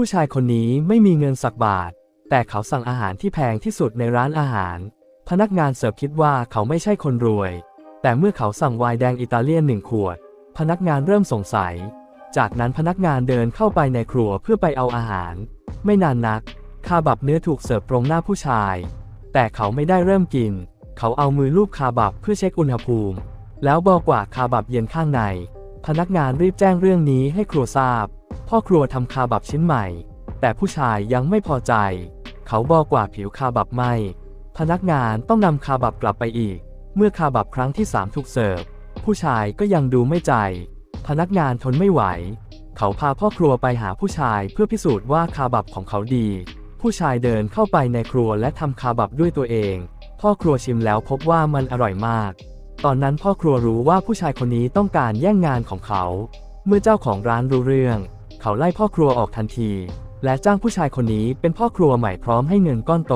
ผู้ชายคนนี้ไม่มีเงินสักบาท แต่เขาสั่งอาหารที่แพงที่สุดในร้านอาหาร พนักงานเสิร์ฟคิดว่าเขาไม่ใช่คนรวย แต่เมื่อเขาสั่งไวน์แดงอิตาเลียนหนึ่งขวด พนักงานเริ่มสงสัย จากนั้นพนักงานเดินเข้าไปในครัวเพื่อไปเอาอาหาร ไม่นานนัก คาบับเนื้อถูกเสิร์ฟตรงหน้าผู้ชาย แต่เขาไม่ได้เริ่มกิน เขาเอามือลูบคาบับเพื่อเช็คอุณหภูมิ แล้วบอกว่าคาบับเย็นข้างใน พนักงานรีบแจ้งเรื่องนี้ให้ครัวทราบ พ่อครัวทำคาบับชิ้นใหม่ แต่ผู้ชายยังไม่พอใจ เขาบอกว่าผิวคาบับไหมพนักงานต้องนำคาบับกลับไปอีก เมื่อคาบับครั้งที่สามถูกเสิร์ฟ ผู้ชายก็ยังดูไม่ใจ พนักงานทนไม่ไหว เขาพาพ่อครัวไปหาผู้ชายเพื่อพิสูจน์ว่าคาบับของเขาดี ผู้ชายเดินเข้าไปในครัวและทำคาบับด้วยตัวเอง พ่อครัวชิมแล้วพบว่ามันอร่อยมาก ตอนนั้นพ่อครัวรู้ว่าผู้ชายคนนี้ต้องการแย่งงานของเขา เมื่อเจ้าของร้านรู้เรื่อง เขาไล่พ่อครัวออกทันที และจ้างผู้ชายคนนี้เป็นพ่อครัวใหม่พร้อมให้เงินก้อนโต